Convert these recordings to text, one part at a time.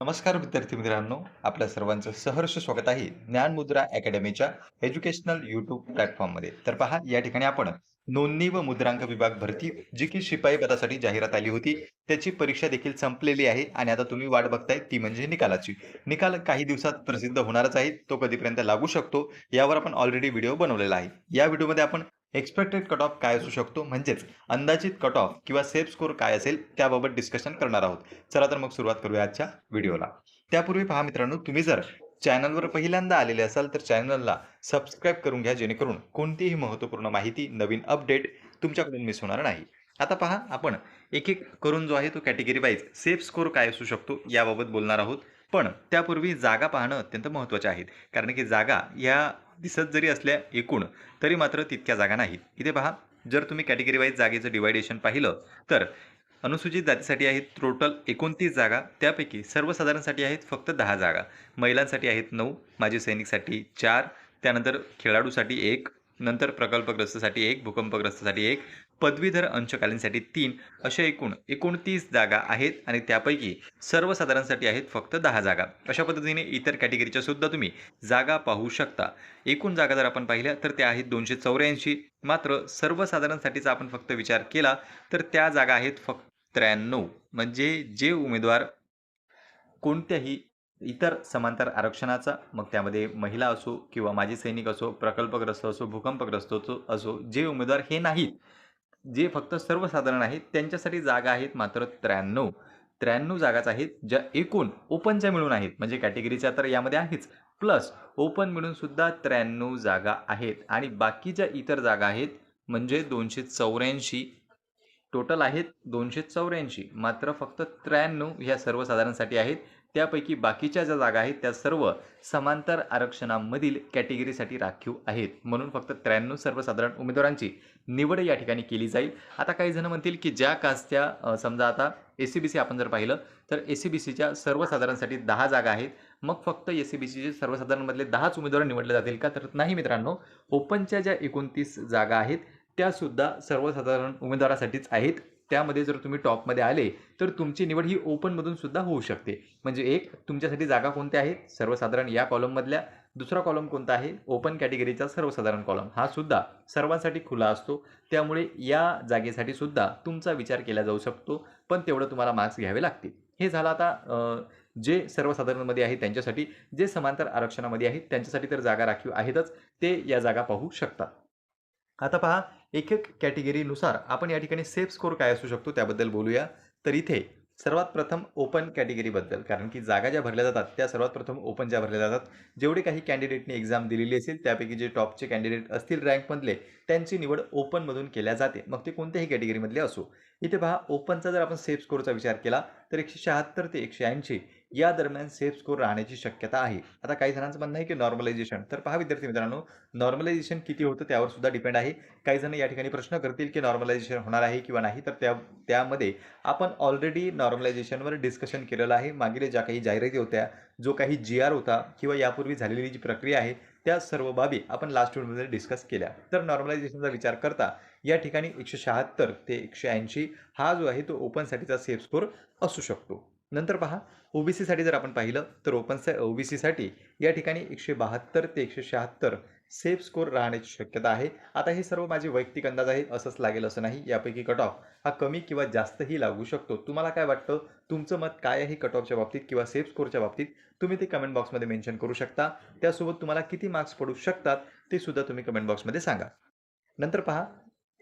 नमस्कार विद्यार्थी मित्रांनो आपल्या सर्वांचं सहर्ष स्वागत आहे ज्ञानमुद्रा अकॅडमीच्या एज्युकेशनल युट्यूब प्लॅटफॉर्ममध्ये. तर पहा या ठिकाणी आपण नोंदणी व मुद्रांक विभाग भरती जी की शिपाई पदासाठी जाहिरात आली होती त्याची परीक्षा देखील संपलेली आहे आणि आता तुम्ही वाट बघताय ती म्हणजे निकालाची. निकाल काही दिवसात प्रसिद्ध होणारच आहे तो कधीपर्यंत लागू शकतो यावर आपण ऑलरेडी व्हिडिओ बनवलेला आहे. या व्हिडिओमध्ये आपण एक्सपेक्टेड कट ऑफ काय असू शकतो? म्हणजेच अंदाजित कट ऑफ किंवा सेफ स्कोर काय असेल त्याबाबत डिस्कशन करणार आहोत. चला तर मग सुरुवात करूया आजच्या व्हिडिओला त्यापूर्वी पहा मित्रांनो तुम्ही जर चॅनलवर पहिल्यांदा आलेले असाल तर चॅनलला सबस्क्राईब करून घ्या जेणेकरून कोणतीही महत्त्वपूर्ण माहिती नवीन अपडेट तुमच्याकडून मिस होणार नाही. आता पहा आपण एक एक करून जो आहे तो कॅटेगरी वाईज सेफ स्कोर काय असू शकतो याबाबत बोलणार आहोत. पण त्यापूर्वी जागा पाहणं अत्यंत महत्त्वाचे आहेत कारण की जागा या दिसत जरी असल्या एकूण तरी मात्र तितक्या जागा नाहीत. इथे पहा जर तुम्ही कॅटेगरी वाईज जागेचं डिवायडेशन पाहिलं तर अनुसूचित जातीसाठी आहेत टोटल एकोणतीस जागा त्यापैकी सर्वसाधारणसाठी आहेत फक्त दहा जागा. महिलांसाठी आहेत नऊ माजी सैनिकसाठी चार त्यानंतर खेळाडूसाठी एक नंतर प्रकल्पग्रस्तसाठी एक भूकंपग्रस्तसाठी एक पदवीधर अंशकालीनसाठी तीन अशा एकूण एकोणतीस जागा आहेत आणि त्यापैकी सर्वसाधारणसाठी आहेत फक्त दहा जागा. अशा पद्धतीने इतर कॅटेगरीच्या सुद्धा तुम्ही जागा पाहू शकता. एकूण जागा जर आपण पाहिल्या तर त्या आहेत दोनशे चौऱ्याऐंशी. मात्र सर्वसाधारणसाठीचा आपण फक्त विचार केला तर त्या जागा आहेत फक्त त्र्याण्णव. म्हणजे जे उमेदवार कोणत्याही इतर समांतर आरक्षणाचा मग त्यामध्ये महिला असो किंवा माजी सैनिक असो प्रकल्पग्रस्त असो भूकंपग्रस्त असो जे उमेदवार हे नाहीत जे फक्त सर्वसाधारण आहेत त्यांच्यासाठी जागा आहेत मात्र त्र्याण्णव. त्र्याण्णव जागाच आहेत ज्या एकूण ओपनच्या मिळून आहेत म्हणजे कॅटेगरीच्या तर यामध्ये आहेच. प्लस ओपन मिळून सुद्धा त्र्याण्णव जागा आहेत आणि बाकीच्या इतर जागा आहेत म्हणजे दोनशे चौऱ्याऐंशी. टोटल आहेत दोनशे चौऱ्याऐंशी मात्र फक्त त्र्याण्णव ह्या सर्वसाधारणसाठी आहेत. त्यापैकी बाकीच्या ज्या जागा आहेत त्या सर्व समांतर आरक्षणामधील कॅटेगरीसाठी राखीव आहेत. म्हणून फक्त त्र्याण्णव सर्वसाधारण उमेदवारांची निवड या ठिकाणी केली जाईल. आता काही जण म्हणतील की ज्या कास्त्या समजा आता ए सी बी सी आपण जर पाहिलं तर ए सी बी सीच्या सर्वसाधारणसाठी दहा जागा आहेत. मग फक्त ए सी बी सीचे सर्वसाधारणमधले दहाच उमेदवार निवडले जातील का? तर नाही मित्रांनो ओपनच्या ज्या एकोणतीस जागा आहेत त्यासुद्धा सर्वसाधारण उमेदवारासाठीच आहेत. त्यामध्ये जर तुम्ही टॉपमध्ये आले तर तुमची निवड ही ओपनमधून सुद्धा होऊ शकते. म्हणजे एक तुमच्यासाठी जागा कोणत्या आहेत? सर्वसाधारण या कॉलममधल्या दुसरा कॉलम कोणता आहे? ओपन कॅटेगरीचा सर्वसाधारण कॉलम. हा सुद्धा सर्वांसाठी खुला असतो. त्यामुळे या जागेसाठी सुद्धा तुमचा विचार केला जाऊ शकतो पण तेवढं तुम्हाला मार्क्स घ्यावे लागतील. हे झालं आता जे सर्वसाधारणमध्ये आहे त्यांच्यासाठी जे समांतर आरक्षणामध्ये आहेत त्यांच्यासाठी तर जागा राखीव आहेतच ते या जागा पाहू शकतात. आता पहा एक एक कॅटेगरीनुसार आपण या ठिकाणी सेफ स्कोर काय असू शकतो त्याबद्दल बोलूया. तर इथे सर्वात प्रथम ओपन कॅटेगरीबद्दल कारण की जागा ज्या भरल्या जातात त्या सर्वात प्रथम ओपन ज्या भरल्या जातात जेवढे काही कॅन्डिडेटने एक्झाम दिलेली असेल त्यापैकी जे टॉपचे कॅन्डिडेट असतील रँकमधले त्यांची निवड ओपनमधून केल्या जाते. मग ते कोणत्याही कॅटेगरीमधले असो. इथे पहा ओपनचा जर आपण सेफ स्कोरचा विचार केला तर एकशे शहात्तर ते एकशे ऐंशी या दरम्यान सेफ स्कोर राहण्याची शक्यता आहे. आता काही जणांचं म्हणणं आहे की नॉर्मलायझेशन. तर पहा विद्यार्थी मित्रांनो नॉर्मलायझेशन किती होतं त्यावर सुद्धा डिपेंड आहे. काही जण या ठिकाणी प्रश्न करतील की नॉर्मलायझेशन होणार आहे किंवा नाही. तर त्या त्यामध्ये आपण ऑलरेडी नॉर्मलायझेशनवर डिस्कशन केलेलं आहे. मागील ज्या काही जाहिराती होत्या जो काही जी आर होता किंवा यापूर्वी झालेली जी प्रक्रिया आहे त्या सर्व बाबी आपण लास्ट व्हिडिओमध्ये डिस्कस केल्या. तर नॉर्मलायझेशनचा विचार करता या ठिकाणी एकशे शहात्तर ते एकशे ऐंशी हा जो आहे तो ओपनसाठीचा सेफ स्कोर असू शकतो. नंतर पहा ओबीसीसाठी जर आपण पाहिलं तर ओपन ओबीसीसाठी या ठिकाणी एकशे बहात्तर ते एकशे शहात्तर सेफ स्कोर राहण्याची शक्यता आहे. आता हे सर्व माझे वैयक्तिक अंदाज आहे असंच लागेल असं नाही. यापैकी कट ऑफ हा कमी किंवा जास्तही लागू शकतो. तुम्हाला काय वाटतं? तुमचं मत काय आहे कट ऑफच्या बाबतीत किंवा सेफ स्कोरच्या बाबतीत? तुम्ही ते कमेंट बॉक्समध्ये मेन्शन करू शकता. त्यासोबत तुम्हाला किती मार्क्स पडू शकतात ते सुद्धा तुम्ही कमेंट बॉक्समध्ये सांगा. नंतर पहा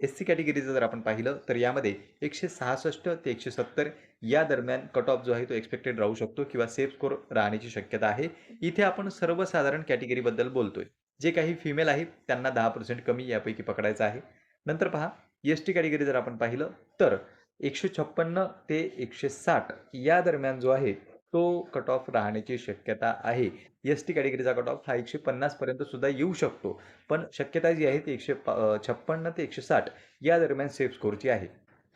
एस सी कॅटेगरीचं जर आपण पाहिलं तर यामध्ये एकशे सहासष्ट ते एकशे सत्तर या दरम्यान कट ऑफ जो आहे तो एक्सपेक्टेड राहू शकतो किंवा सेफ स्कोर राहण्याची शक्यता आहे. इथे आपण सर्वसाधारण कॅटेगरीबद्दल बोलतोय. जे काही फिमेल आहेत त्यांना दहा पर्सेंट कमी यापैकी पकडायचं आहे. नंतर पहा एस टी कॅटेगरी जर आपण पाहिलं तर एकशे छप्पन्न ते एकशे साठ या दरम्यान जो आहे तो कट ऑफ राहण्याची शक्यता आहे. एस टी कॅटेगरीचा कट ऑफ हा एकशे पन्नासपर्यंत सुद्धा येऊ शकतो. पण शक्यता जी आहे ती एकशे छप्पन्न ते एकशे साठ या दरम्यान सेफ स्कोरची आहे.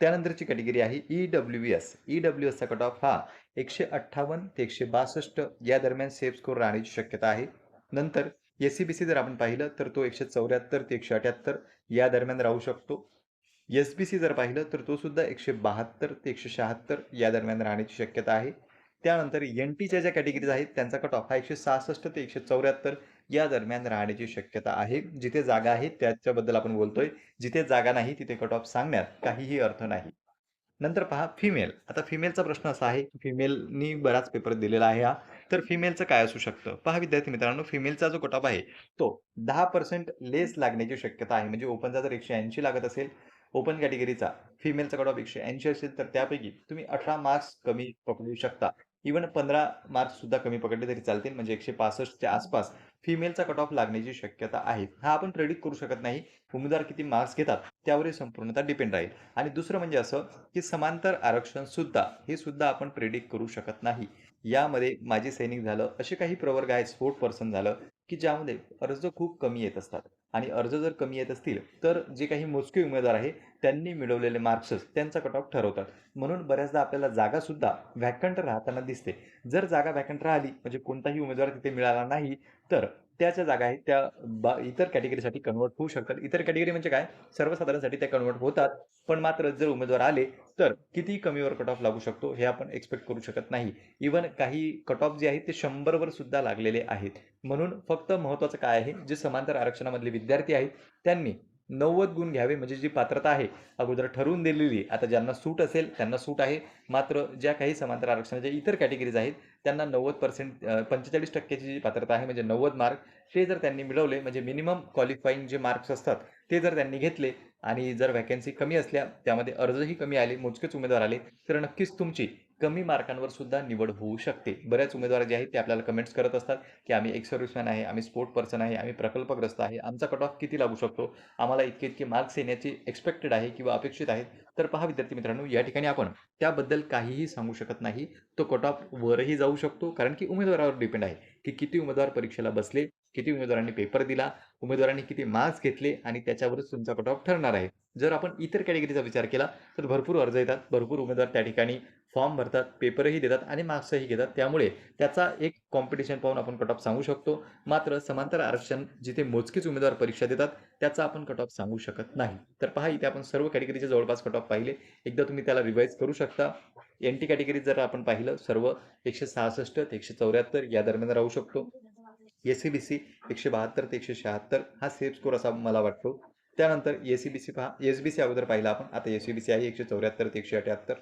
त्यानंतरची कॅटेगरी आहे E W S E W एसचा cut off हा एकशे अठ्ठावन्न ते एकशे बासष्ट या दरम्यान सेफ स्कोर राहण्याची शक्यता आहे. नंतर एस सी बी सी जर आपण पाहिलं तर तो एकशे चौऱ्याहत्तर ते एकशे अठ्याहत्तर या दरम्यान राहू शकतो. एस बी सी जर पाहिलं तर तो सुद्धा एकशे बहात्तर ते एकशे शहात्तर या दरम्यान राहण्याची शक्यता आहे. त्यानंतर एन टीच्या ज्या कॅटेगरीज आहेत त्यांचा कट ऑफ हा एकशे सहासष्ट ते एकशे चौऱ्याहत्तर या दरम्यान राहण्याची शक्यता आहे. जिथे जागा आहे त्याच्याबद्दल आपण बोलतोय. जिथे जागा नाही तिथे कट ऑफ सांगण्यात काहीही अर्थ नाही. नंतर पहा फिमेल आता फिमेलचा प्रश्न असा आहे की फिमेलनी बराच पेपर दिलेला आहे हा. तर फिमेलचं काय असू शकतं? पहा विद्यार्थी मित्रांनो फिमेलचा जो कट ऑफ आहे तो दहा पर्सेंट लेस लागण्याची शक्यता आहे. म्हणजे ओपनचा जर एकशे ऐंशी लागत असेल ओपन कॅटेगरीचा फिमेलचा कट ऑफ एकशे ऐंशी असेल तर त्यापैकी तुम्ही अठरा मार्क्स कमी पकडू शकता. इवन पंधरा मार्क्स सुद्धा कमी पकडले तरी चालतील म्हणजे एकशे पासष्टच्या आसपास फिमेलचा कट ऑफ लागण्याची शक्यता आहे. हा आपण प्रेडिक्ट करू शकत नाही उमेदवार किती मार्क्स घेतात त्यावर हे संपूर्णतः डिपेंड राहील. आणि दुसरं म्हणजे असं की समांतर आरक्षण सुद्धा हे सुद्धा आपण प्रेडिक्ट करू शकत नाही. यामध्ये माजी सैनिक झालं असे काही प्रवर्ग आहेत स्पोर्ट पर्सन झालं की ज्यामध्ये अर्ज खूप कमी येत असतात. आणि अर्ज जर कमी येत असतील तर जे काही मोजके उमेदवार आहे त्यांनी मिळवलेले मार्क्सच त्यांचा कट ऑफ ठरवतात. म्हणून बऱ्याचदा आपल्याला जागासुद्धा व्हॅकंट राहताना दिसते. जर जागा व्हॅकंट राहिली म्हणजे कोणताही उमेदवार तिथे मिळाला नाही तर त्या ज्या जागा आहेत त्या बा इतर कॅटेगरीसाठी कन्वर्ट होऊ शकतात. इतर कॅटेगरी म्हणजे काय? सर्वसाधारणसाठी त्या कन्वर्ट होतात पण मात्र जर उमेदवार आले तर किती कमीवर कट ऑफ लागू शकतो हे आपण एक्सपेक्ट करू शकत नाही. इवन काही कट ऑफ जे आहेत ते शंभरवर सुद्धा लागलेले आहेत. म्हणून फक्त महत्त्वाचं काय आहे? जे समांतर आरक्षणामधले विद्यार्थी आहेत त्यांनी नव्वद गुण घ्यावे म्हणजे जी पात्रता आहे अगोदर ठरवून दिलेली आता ज्यांना सूट असेल त्यांना सूट आहे. मात्र ज्या काही समांतर आरक्षणाच्या इतर कॅटेगरीज आहेत त्यांना नव्वद पर्सेंट पंचेचाळीस टक्क्याची जी पात्रता आहे म्हणजे नव्वद मार्क ते जर त्यांनी मिळवले म्हणजे मिनिमम क्वालिफाईंग जे मार्क्स असतात ते जर त्यांनी घेतले आणि जर व्हॅकन्सी कमी असल्या त्यामध्ये अर्जही कमी आले मोजकेच उमेदवार आले तर नक्कीच तुमची कमी मार्कांवर सुद्धा निवड होऊ शकते. बऱ्याच उमेदवार जे आहेत ते आपल्याला कमेंट्स करत असतात की आम्ही एक सर्व्हिसमॅन आहे आम्ही स्पोर्ट पर्सन आहे आम्ही प्रकल्पग्रस्त आहे आमचा कट ऑफ किती लागू शकतो? आम्हाला इतके इतके मार्क्स येण्याची एक्सपेक्टेड आहे किंवा अपेक्षित आहेत? तर पहा विद्यार्थी मित्रांनो या ठिकाणी आपण त्याबद्दल काहीही सांगू शकत नाही. तो कट ऑफ वरही जाऊ शकतो कारण की उमेदवारावर डिपेंड आहे की किती उमेदवार परीक्षेला बसले किती उमेदवारांनी पेपर दिला उमेदवारांनी किती मार्क्स घेतले आणि त्याच्यावरच तुमचा कट ऑफ ठरणार आहे. जर आपण इतर कॅटेगरीचा विचार केला तर भरपूर अर्ज येतात भरपूर उमेदवार त्या ठिकाणी फॉर्म भरतात पेपरही देतात आणि मार्क्सही घेतात. त्यामुळे त्याचा एक कॉम्पिटिशन पाहून आपण कट ऑफ सांगू शकतो. मात्र समांतर आरक्षण जिथे मोजकीच उमेदवार परीक्षा देतात त्याचा आपण कट ऑफ सांगू शकत नाही. तर पहा इथे आपण सर्व कॅटेगरीचे जवळपास कट ऑफ पाहिले. एकदा तुम्ही त्याला रिवाईज करू शकता. एन टी कॅटेगरी जर आपण पाहिलं सर्व एकशे सहासष्ट ते एकशे चौऱ्याहत्तर या दरम्यान राहू शकतो. एस सी बी सी एकशे बहात्तर ते एकशे शहात्तर हा सेफ स्कोर असा मला वाटतो. त्यानंतर ए सी बी सी पहा एस बी सी अगोदर पाहिला आपण. आता एस सी बी सी आहे एकशे चौऱ्याहत्तर ते एकशे अठ्याहत्तर.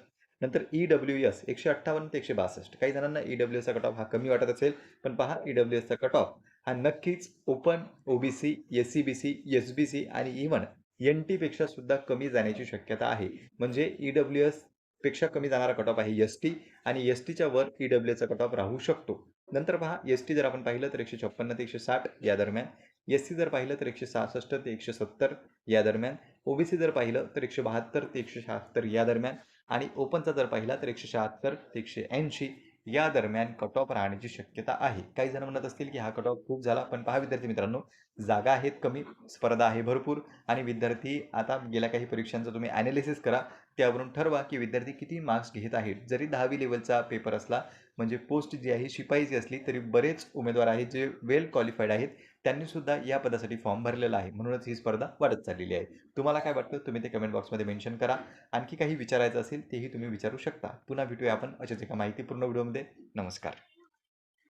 नंतर ई डब्ल्यू एस एकशे अठ्ठावन्न ते एकशे बासष्ट. काही जणांना ई डब्ल्यू एसचा कट ऑफ हा कमी वाटत असेल पण पहा ई डब्ल्यू एसचा कट ऑफ हा नक्कीच open O B C S C B C S B C आणि इव्हन एन टीपेक्षा सुद्धा कमी जाण्याची शक्यता आहे. म्हणजे ई डब्ल्यू एसपेक्षा कमी जाणारा कट ऑफ आहे एस टी आणि एस टीच्या वर ई डब्ल्यू एसचा कट ऑफ राहू शकतो. नंतर पहा एस टी जर आपण पाहिलं तर एकशे छप्पन्न ते एकशे साठ या दरम्यान. एस सी जर पाहिलं तर एकशे सहासष्ट ते एकशे सत्तर या दरम्यान. ओबीसी जर पाहिलं तर एकशे बहात्तर ते एकशे शहात्तर या दरम्यान. आणि ओपनचा जर पाहिला तर एकशे शहात्तर ते एकशे ऐंशी या दरम्यान कट ऑफ राहण्याची शक्यता आहे. काही जण म्हणत असतील की हा कट ऑफ खूप झाला पण पहा विद्यार्थी मित्रांनो जागा आहेत कमी स्पर्धा आहे भरपूर आणि विद्यार्थी आता गेल्या काही परीक्षांचं तुम्ही ॲनालिसिस करा त्यावरून ठरवा की विद्यार्थी किती मार्क्स घेत आहेत. जरी दहावी लेवलचा पेपर असला म्हणजे पोस्ट जी आहे शिपाईची असली तरी बरेच उमेदवार आहेत जे वेल क्वालिफाईड आहेत. त्यांनी सुद्धा या पदासाठी फॉर्म भरलेला आहे. म्हणूनच ही स्पर्धा वाढत चाललेली आहे. तुम्हाला काय वाटतं? तुम्ही ते कमेंट बॉक्समध्ये मेन्शन करा. आणखी काही विचारायचं असेल तेही तुम्ही विचारू शकता. पुन्हा भेटूया आपण अशाच एका माहितीपूर्ण व्हिडिओमध्ये नमस्कार.